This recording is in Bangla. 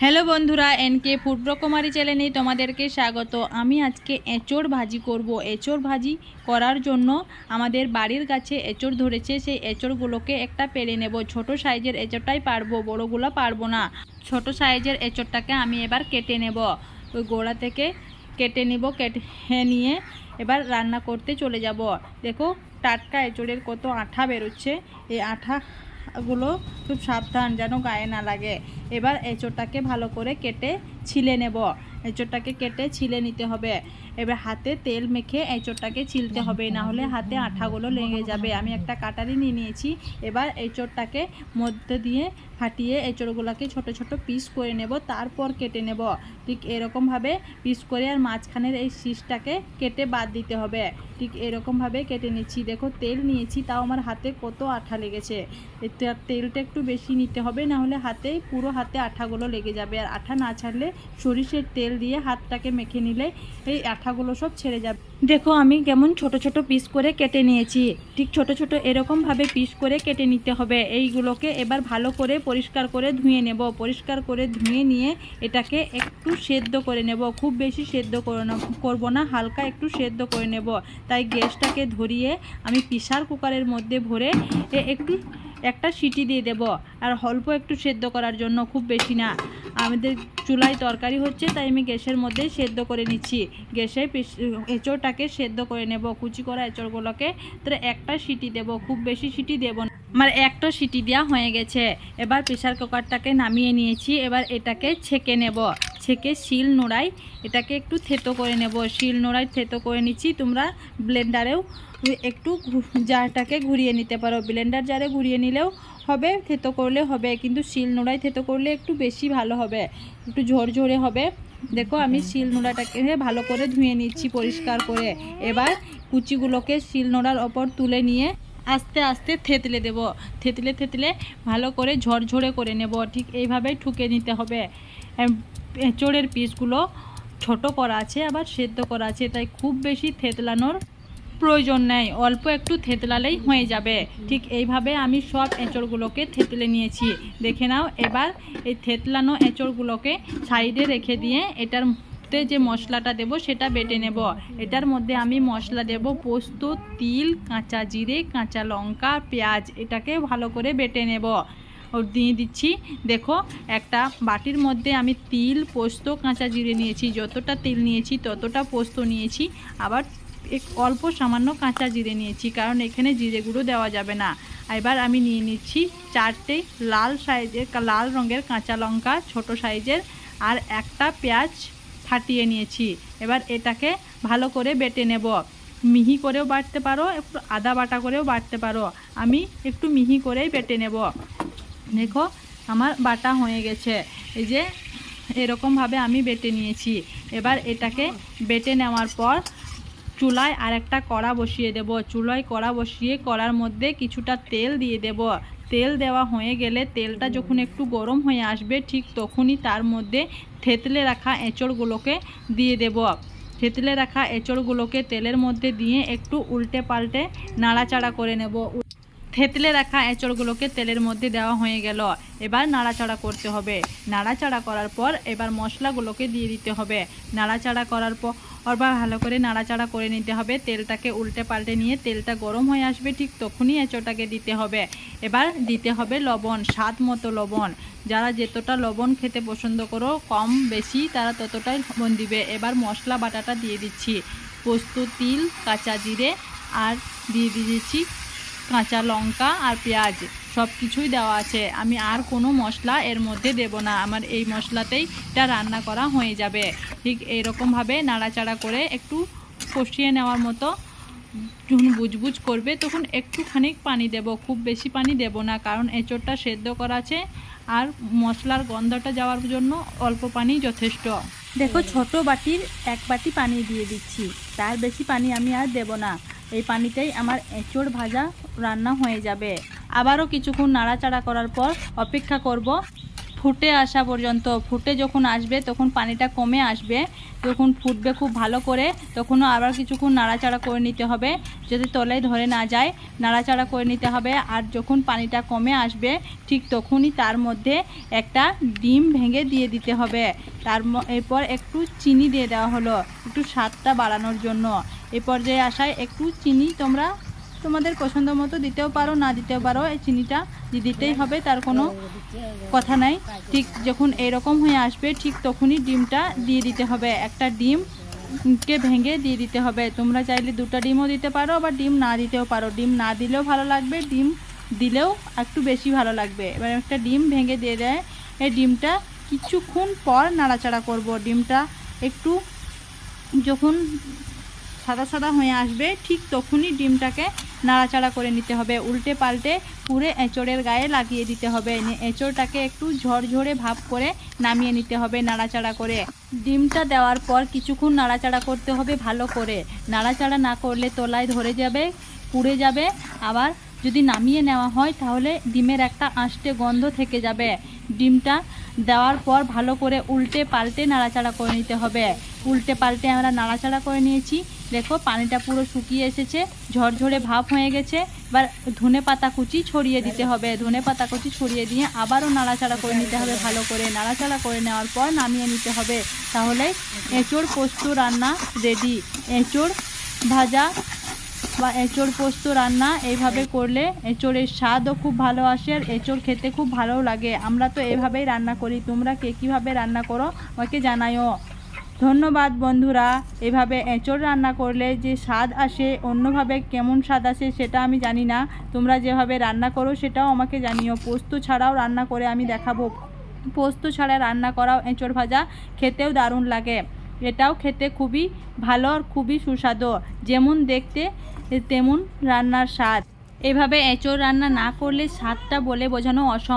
হ্যালো বন্ধুরা, এনকে ফুড কুমারী চ্যানেলে তোমাদেরকে স্বাগত। আমি আজকে এঁচড় ভাজি করব। এঁচড় ভাজি করার জন্য আমাদের বাড়ির গাছে এঁচড় ধরেছে। সেই এঁচড়গুলোকে একটা পেরে নেব। ছোট সাইজের এঁচড়টাই পারব, বড়গুলো পারব না। ছোট সাইজের এঁচড়টাকে আমি এবার কেটে নেব। ওই গোড়া থেকে কেটে নিব, কেটে নিয়ে এবার রান্না করতে চলে যাব। দেখো, টাটকা এঁচড়ের কত আঠা বেরোচ্ছে। এই আঠা গুলো খুব সাবধান যেন গায়ে না লাগে। এবার এঁচোড়টাকে ভালো করে কেটে ছিলে নেব। এঁচোড়টাকে কেটে ছিলে নিতে হবে। এবার হাতে তেল মেখে এঁচোড়টাকে ছিলতে হবে, না হলে হাতে আঠাগুলো লেগে যাবে। আমি একটা কাটারি নিয়ে নিয়েছি। এবার এঁচোড়টাকে মধ্যে দিয়ে ফাটিয়ে এঁচোড়গুলোকে ছোট ছোট পিস করে নেব, তারপর কেটে নেব। ঠিক এরকমভাবে পিস করে আর মাঝখানের এই শীষটাকে কেটে বাদ দিতে হবে। ঠিক এরকমভাবে কেটে নিচ্ছি। দেখো তেল নিয়েছি, তাও আমার হাতে কত আঠা লেগেছে। তেলটা একটু বেশি নিতে হবে, না হলে হাতে পুরো হাতে আঠাগুলো লেগে যাবে। আর আঠা না ছাড়লে সরিষের তেল দিয়ে হাতটাকে মেখে নিলে এই আঠাগুলো সব ছেড়ে যাবে। দেখো, আমি কেমন ছোট ছোট পিস করে কেটে নিয়েছি। ঠিক ছোট ছোট এরকমভাবে পিস করে কেটে নিতে হবে। এইগুলোকে এবার ভালো করে পরিষ্কার করে ধুয়ে নেব। পরিষ্কার করে ধুয়ে নিয়ে এটাকে একটু সেদ্ধ করে নেব। খুব বেশি সেদ্ধ করব না, হালকা একটু সেদ্ধ করে নেব। তাই গ্যাসটাকে ধরিয়ে আমি প্রেশার কুকারের মধ্যে ভরে একটু একটা সিটি দিয়ে দেব। আর অল্প একটু সেদ্ধ করার জন্য খুব বেশি না। আমাদের চুলায় তরকারি হচ্ছে, তাই আমি গ্যাসের মধ্যে সেদ্ধ করে নিচ্ছি। গ্যাসে এঁচড়টাকে সেদ্ধ করে নেব, কুচি করা এঁচড়গুলোকে। তো একটা সিটি দেব, খুব বেশি সিটি দেব না। আমার একটা সিটি দেওয়া হয়ে গেছে। এবার প্রেসার কুকারটাকে নামিয়ে নিয়েছি, এবার এটাকে ছেঁকে নেব। ছেঁকে শিল নোড়াই, এটাকে একটু থেতো করে নেব। শিল নোড়াই থেতো করে নিচ্ছি। তোমরা ব্লেন্ডারেও একটু জারটাকে ঘুরিয়ে নিতে পারো। ব্লেন্ডার জারে ঘুরিয়ে নিলেও হবে, থেতো করলে হবে, কিন্তু শিল নোড়ায় থেতো করলে একটু বেশি ভালো হবে। একটু ঝরঝরে হবে। দেখো, আমি শিল নোড়াটাকে ভালো করে ধুয়ে নিচ্ছি পরিষ্কার করে। এবার কুচিগুলোকে শিল নোড়ার ওপর তুলে নিয়ে আস্তে আস্তে থেতলে দেব। থেতলে থেতলে ভালো করে ঝরঝরে করে নেব। ঠিক এইভাবেই ঠুকে নিতে হবে। এঁচোড়ের পিসগুলো ছোট করা আছে, আবার সেদ্ধ করা আছে। তাই খুব বেশি থেতলানোর প্রয়োজন নেই। অল্প একটু থেতলালেই হয়ে যাবে। ঠিক এইভাবে আমি সব এঁচড়গুলোকে থেতলে নিয়েছি। দেখে নাও, এবার এই থেতলানো এঁচড়গুলোকে সাইডে রেখে দিয়ে এটার মধ্যে যে মশলাটা দেব, সেটা বেটে নেব। এটার মধ্যে আমি মশলা দেব পোস্ত, তিল, কাঁচা জিরে, কাঁচা লঙ্কা, পেঁয়াজ, এটাকে ভালো করে বেটে নেব। দিয়ে দিচ্ছি, দেখো, একটা বাটির মধ্যে আমি তিল, পোস্ত, কাঁচা জিরে নিয়েছি। যতটা তিল নিয়েছি, ততটা পোস্ত নিয়েছি। আবার এক অল্প সামান্য কাঁচা জিরে নিয়েছি, কারণ এখানে জিরে গুঁড়ো দেওয়া যাবে না। এবার আমি নিয়ে নিচ্ছি চারটে লাল সাইজের লাল রঙের কাঁচা লঙ্কা, ছোট সাইজের, আর একটা পেঁয়াজ ফাটিয়ে নিয়েছি। এবার এটাকে ভালো করে বেটে নেব। মিহি করেও বাটতে পারো, একটু আদা বাটা করেও বাটতে পারো। আমি একটু মিহি করেই বেটে নেব। দেখো, আমার বাটা হয়ে গেছে। এই যে, এরকমভাবে আমি বেটে নিয়েছি। এবার এটাকে বেটে নেওয়ার পর চুলায় আরেকটা কড়া বসিয়ে দেব। চুলায় কড়া বসিয়ে কড়ার মধ্যে কিছুটা তেল দিয়ে দেব। তেল দেওয়া হয়ে গেলে তেলটা যখন একটু গরম হয়ে আসবে, ঠিক তখনই তার মধ্যে থেতলে রাখা এঁচড়গুলোকে দিয়ে দেব। থেতলে রাখা এঁচড়গুলোকে তেলের মধ্যে দিয়ে একটু উল্টে পাল্টে নাড়াচাড়া করে নেব। থেতলে রাখা এঁচড়গুলোকে তেলের মধ্যে দেওয়া হয়ে গেল। এবার নাড়াচাড়া করতে হবে। নাড়াচাড়া করার পর এবার মশলাগুলোকে দিয়ে দিতে হবে। নাড়াচাড়া করার পর আবার ভালো করে নাড়াচাড়া করে নিতে হবে। তেলটাকে উল্টে পাল্টে নিয়ে তেলটা গরম হয়ে আসবে ঠিক তখনই এঁচোটাকে দিতে হবে। এবার দিতে হবে লবণ, স্বাদ মতো লবণ। যারা যতটা লবণ খেতে পছন্দ করো, কম বেশি তারা ততটাই লবণ দিবে। এবার মশলা বাটাটা দিয়ে দিচ্ছি। পোস্ত, তিল, কাঁচা জিরে আর দিয়ে দিয়েছি কাঁচা লঙ্কা আর পেঁয়াজ। সব কিছুই দেওয়া আছে। আমি আর কোনো মশলা এর মধ্যে দেব না। আমার এই মশলাতেই এটা রান্না করা হয়ে যাবে। ঠিক এইরকমভাবে নাড়াচাড়া করে একটু কষিয়ে নেওয়ার মতো যখন বুজবুজ করবে তখন একটুখানি পানি দেব। খুব বেশি পানি দেব না কারণ এঁচোড়টা সেদ্ধ করা আছে আর মশলার গন্ধটা যাওয়ার জন্য অল্প পানি যথেষ্ট। দেখো, ছোট বাটির এক বাটি পানি দিয়ে দিচ্ছি। তার বেশি পানি আমি আর দেব না। এই পানিতেই আমার এঁচড় ভাজা রান্না হয়ে যাবে। আবারও কিছুক্ষণ নাড়াচাড়া করার পর অপেক্ষা করব। ফুটে আসা পর্যন্ত, ফুটে যখন আসবে তখন পানিটা কমে আসবে। যখন ফুটবে খুব ভালো করে তখনও আবার কিছুক্ষণ নাড়াচাড়া করে নিতে হবে। যদি তলায় ধরে না যায়, নাড়াচাড়া করে নিতে হবে। আর যখন পানিটা কমে আসবে, ঠিক তখনই তার মধ্যে একটা ডিম ভেঙে দিয়ে দিতে হবে। তার এরপর একটু চিনি দিয়ে দেওয়া হলো, একটু স্বাদটা বাড়ানোর জন্য। এই পর্যায়ে আসায় একটু চিনি তোমরা তোমাদের পছন্দ মতো দিতেও পারো, না দিতেও পারো, এই চিনিটা দিতেই হবে, তার কোনো কথা নাই। ঠিক যখন এরকম হয়ে আসবে, ঠিক তখনই ডিমটা দিয়ে দিতে হবে। একটা ডিম কে ভেঙে দিয়ে দিতে হবে। তোমরা চাইলে দুটো ডিমও দিতে পারো, আবার ডিম না দিতেও পারো। ডিম না দিলেও ভালো লাগবে, ডিম দিলেও একটু বেশি ভালো লাগবে। এবার একটা ডিম ভেঙে দিয়ে দেয়। এই ডিমটা কিছুক্ষণ পর নাড়াচাড়া করব। ডিমটা একটু যখন সাদা সাদা হয়ে আসবে, ঠিক তখনই ডিমটাকে নাড়াচাড়া করে নিতে হবে। উল্টে পাল্টে পুরে এঁচড়ের গায়ে লাগিয়ে দিতে হবে। এঁচড়টাকে একটু ঝরঝরে ভাব করে নামিয়ে নিতে হবে নাড়াচাড়া করে। ডিমটা দেওয়ার পর কিছুক্ষণ নাড়াচাড়া করতে হবে ভালো করে। নাড়াচাড়া না করলে তলায় ধরে যাবে, পুড়ে যাবে। আবার যদি নামিয়ে নেওয়া হয় তাহলে ডিমের একটা আঁশটে গন্ধ থেকে যাবে। ডিমটা দেওয়ার পর ভালো করে উল্টে পাল্টে নাড়াচাড়া করে নিতে হবে। উল্টে পাল্টে আমরা নাড়াচাড়া করে নিয়েছি। দেখো, পানিটা পুরো শুকিয়ে এসেছে, ঝরঝরে ভাব হয়ে গেছে। এবার ধনে পাতা কুচি ছড়িয়ে দিতে হবে। ধনে পাতা কুচি ছড়িয়ে দিয়ে আবারও নাড়াচাড়া করে নিতে হবে ভালো করে। নাড়াচাড়া করে নেওয়ার পর নামিয়ে নিতে হবে। তাহলে এঁচোড় পোস্ত রান্না রেডি এঁচোড় ভাজা বা এঁচড় পোস্ত রান্না এইভাবে করলে এঁচড়ের স্বাদও খুব ভালো আসে আর এঁচড় খেতে খুব ভালো লাগে। আমরা তো এভাবেই রান্না করি। তোমরা কে কীভাবে রান্না করো আমাকে জানাইও ধন্যবাদ বন্ধুরা। এভাবে এঁচড় রান্না করলে যে স্বাদ আসে, অন্যভাবে কেমন স্বাদ আসে সেটা আমি জানি না। তোমরা যেভাবে রান্না করো সেটাও আমাকে জানিও। পোস্ত ছাড়াও রান্না করে আমি দেখাবো। পোস্ত ছাড়া রান্না করাও এঁচড় ভাজা খেতেও দারুণ লাগে। এটাও খেতে খুবই ভালো আর খুবই সুস্বাদু। যেমন দেখতে, তেমন রান্নার স্বাদ। এভাবে এঁচোড় রান্না না করলে স্বাদটা বলে বোঝানো অসম্ভব।